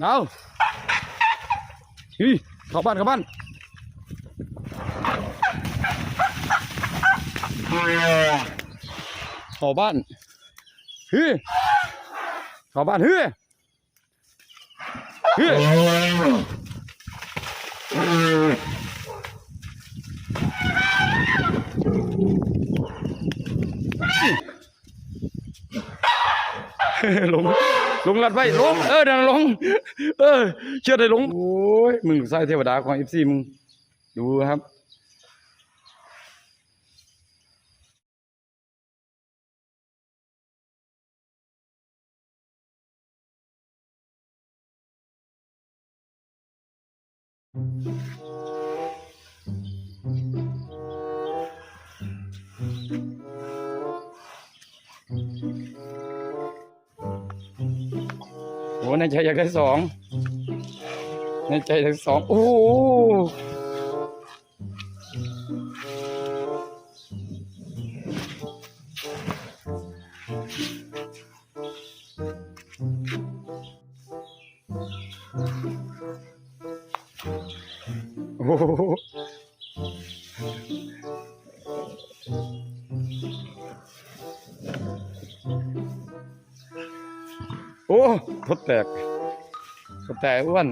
เอาวฮีเข้าบ้านเข้าบ้านเข้าบ้านฮีเข้าบ้านฮีฮีลง ลงลัดไว้ลง เออนั่นลง เออ เชื่อได้ลง โอ้ย มึงลูกชายเทวดาของเอฟซีมึง ดูครับ ในใจอยากได้สองในใจอยากได้สองโอ้โหโอ้โห แตกทดแตกอ้วน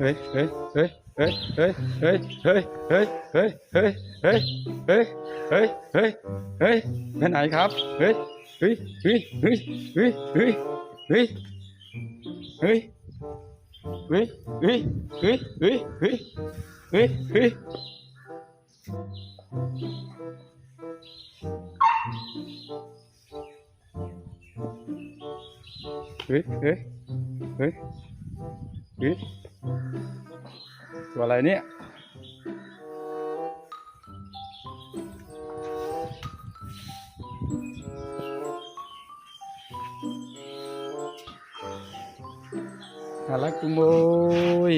ฮ้ยเฮ้ยเฮ้ยเฮ้ยเฮ้ยเฮ้ยเฮ้ยเฮ้ยเฮ้ยเฮ้ยเฮ้ยเฮ้ยเฮ้ยเฮ้ยเฮ้ยไปไหนครับเฮ้ยเฮ้ยเฮ้ยเฮ้ยเฮ้ยเฮ้ยเฮ้ยเฮ้ยเฮ้ยเฮ้ยเฮ้ยเฮ้ยเฮ้ยเฮ้ยเฮ้ยเฮ้ยเฮ้ยเฮ้ยเฮ้ย ตัวอะไรเนี่ยน่ารักจุงโบย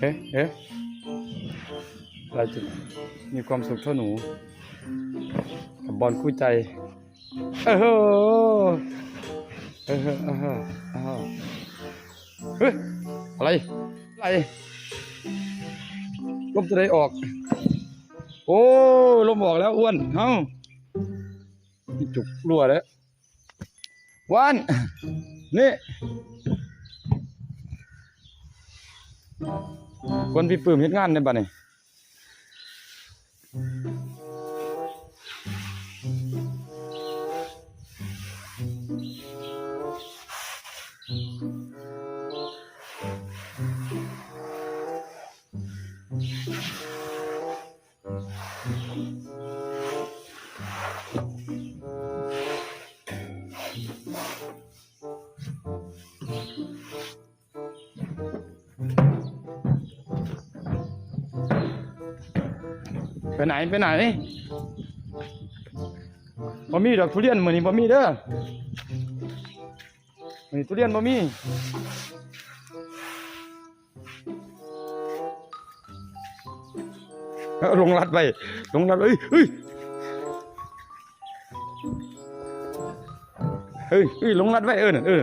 เฮ้เฮ้เราจะมีความสุขเท่าหนูกับบอลคู่ใจ เออเออเออเออเออเฮ้ยอะไรอะไรลมจะได้ออก โอ้ลมออกแล้วอ้วนเอ้าจุกรั่วแล้ววันนี่คนพี่ปื้มเฮ็ดงานในบ้าน ไปไหนไปไหนบ่มีดอกทุเรียนมื้อนี้บ่มีเด้อมื้อนี้ทุเรียนบ่มีลงรัดไปลงรัดเอ้ยเฮ้ยเฮ้ยเฮ้ยลงรัดไว้เอิ่นเออ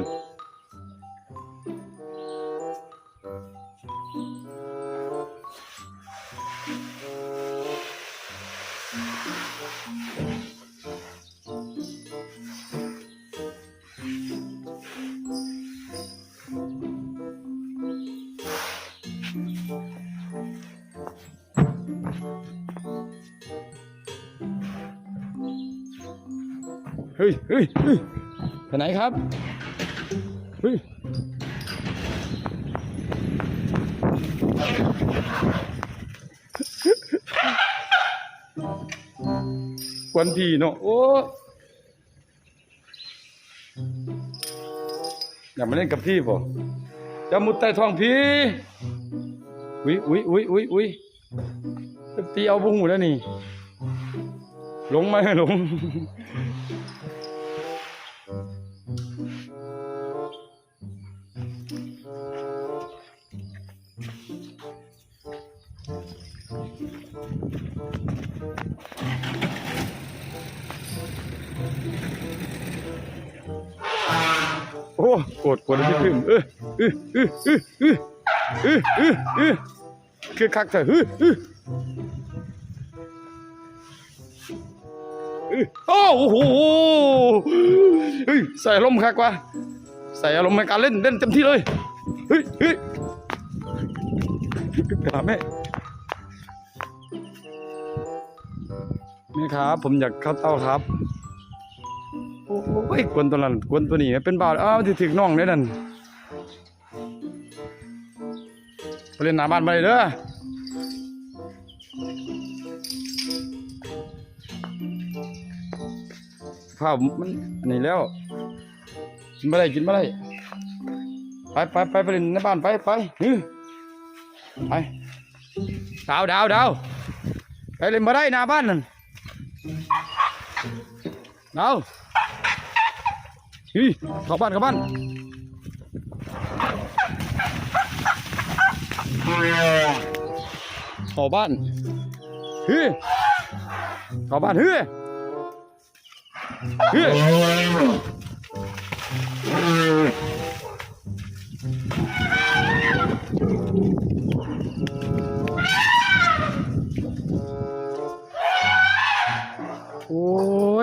ฮ้ยเฮ้ยเฮ้ยไปไหนครับเฮ้ยกวนพี่เนาะโอ้อยากมาเล่นกับพี่ป่ะจะมุดใต้ท้องพี่อุ้ยอุ้ยอุ้ยอุ้ยอุ้ยตีเอาบุ้งหูแล้วนี่ลงไหมาลง กรธกรธพี่พึ่งเออเออเออเออเออเออเออเออคือคักแต่เออเออเออโอ้โหเฮ้ยใส่อารมคักว่ะใส่อารมณ์ในการเล่นเล่นเต็มที่เลยเฮ้ยเฮ้ยไปหาแม่แม่ครับ ผมอยากเข้าเต้าครับ โอ้ยกวนตัวนั้นกวนตัวนี้เป็นบ่าวอ้าวที่ถึกน้องเลยนั่นไปเล่นหน้าบ้านไปเลยเด้อข้าวมันนนี้แล้วกินมาได้กินมาได้ไปไปไปไปเล่นในบ้านไปไปนี่ไปดาวดาวดาวไปเล่นมาได้หน้าบ้านนั่นดาว ฮีเข้าบ้านเข้าบ้านเข้าบ้านเฮีเข้าบ้านเฮีฮีโอ้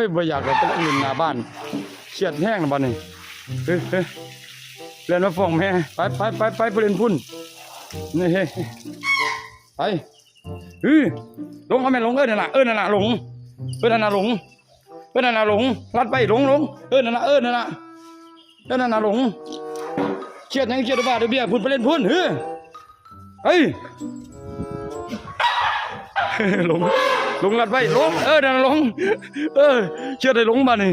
ยบ่อยากจะไปเล่นหน้าบ้าน เครียดแห้งนะบ้านนี้เฮ้ยเฮ้ยเล่นมาฟ้องแม่ไปไปไปไปไปเล่นพุ่นนี่เฮ้ยไปเฮ้ยลงเอาแม่ลงเอ้ยนั่นน่ะเอ้ยนั่นน่ะลงเอ้ยนั่นน่ะลงเอ้ยนั่นน่ะลงลัดไปลงลงเอ้ยนั่นน่ะเอ้ยนั่นน่ะเอ้ยนั่นน่ะลงเครียดยังเครียดบ้าเดี๋ยวเบี้ยพุ่นไปเล่นพุ่นเฮ้ยเฮ้ยลงลงลัดไปลงเอ้นั่นน่ะลงเออเครียดได้ลงบ้านนี่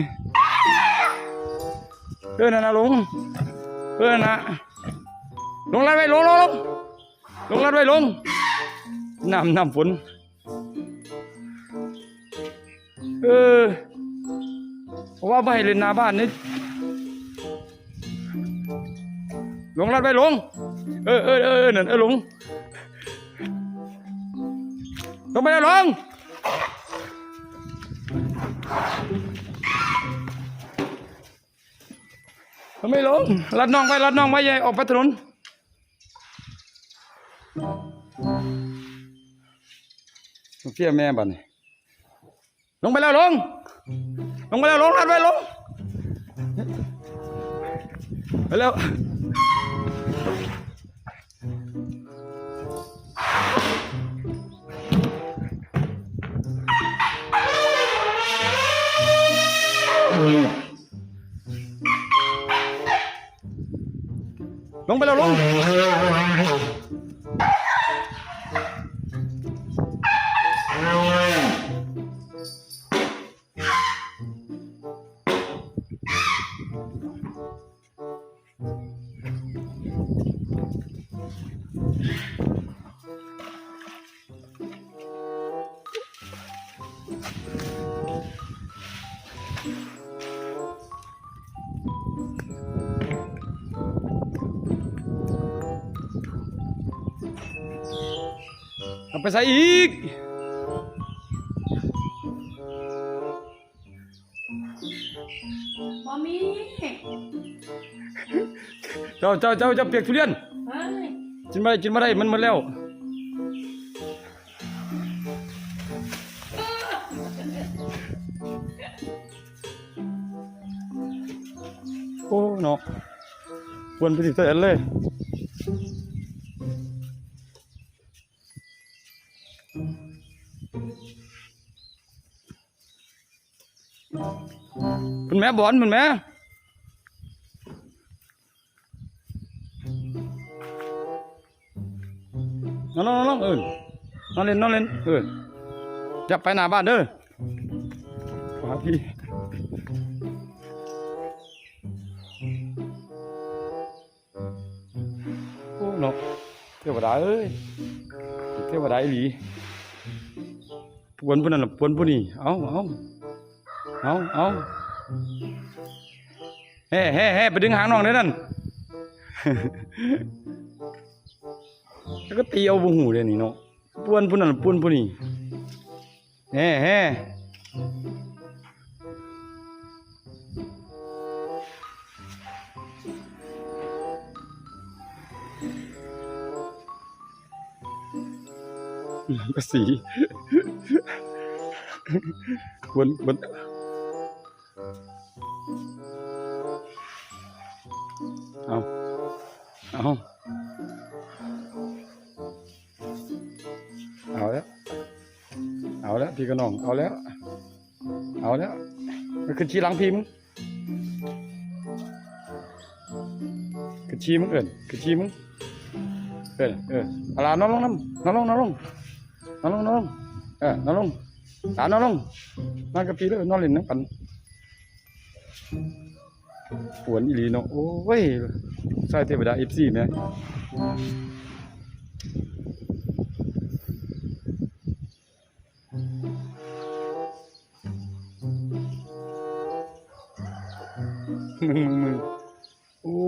เออนนะลุงเออนั่นนะลงลัดไว้ลงลงลงลงลัดไว้ลงน้ำน้ำฝนเออเพราะว่าไม่ให้เล่นหน้าบ้านนี่ลงลัดไว้ลงเออเออเออเออนั่นเออลงลงไปแล้วลง มันไม่ลงลัดน้องไปลัดน้องไว้ยายออกไปถนนเพี้ยแม่บัดนี่ลงไปแล้วลง ลงไปแล้วลงลัดไว้ลงไปแล้ว ลงไปแล้วลง เอาไปใส่อีกบะมีเจ้าเจ้าเจ้าเจ้าเปียกทุเรียน เฮ้ยกินมาได้กินมาได้มันหมดแล้ว โอ้เนาะควรไปติดเตือนเลย คุณแม่บอลคุณแม่น้องน้องน้องเอิญน้องเล่นน้องเล่นเอิญจะไปหน้าบ้านเด้อมาพี่โอ้เนาะเทวดาเอ้ยเทวดาอีหลีปวนผู้นั้นล่ะปวนผู้นี้เอาเอา เอาเอาเฮ้เฮ้เฮ้ไปดึงหางน้องเด้นั่น แล้วก็ตีเอาบุหูเลยนี่เนาะปวนผู้นั้นปวนผู้นี้เฮ้เฮ้ก็สีวนวน เอาเอาแล้ว เอาแล้วพี่กระนอง เอาแล้ว เอาแล้วมันขึ้นชี้หลังพี่มึงขึ้นชี้มึงเอิญขึ้นชี้มึงเอิญเออเอาล่ะนอนลงน้ำนอนลงนอนลงนอนลงนอนลงเออนอนลงตานอนลงนอนกับพี่เลยนอนเล่นน้ำกันปวนอีหลีเนาะโอ้ย ใส่เทวดาเอฟซีแม่มึงมึงมึงโอ้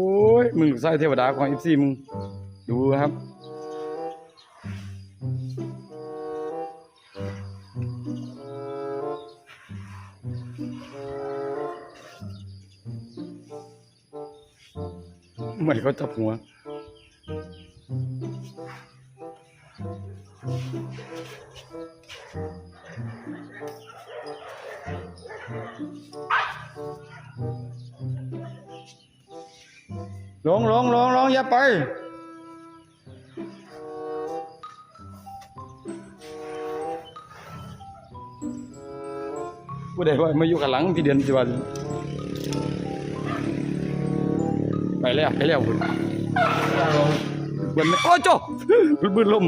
ยมึงใส่เทวดาของเอฟซีมึง ดูครับ ไม่เขาจับหัว ลงลงลงลงอย่าไปผู้ใดว่ามาอยู่กับหลังที่เดือนสิวัน ไปแล้วไปแล้วคุณบนโอ้โจบืนบืนลม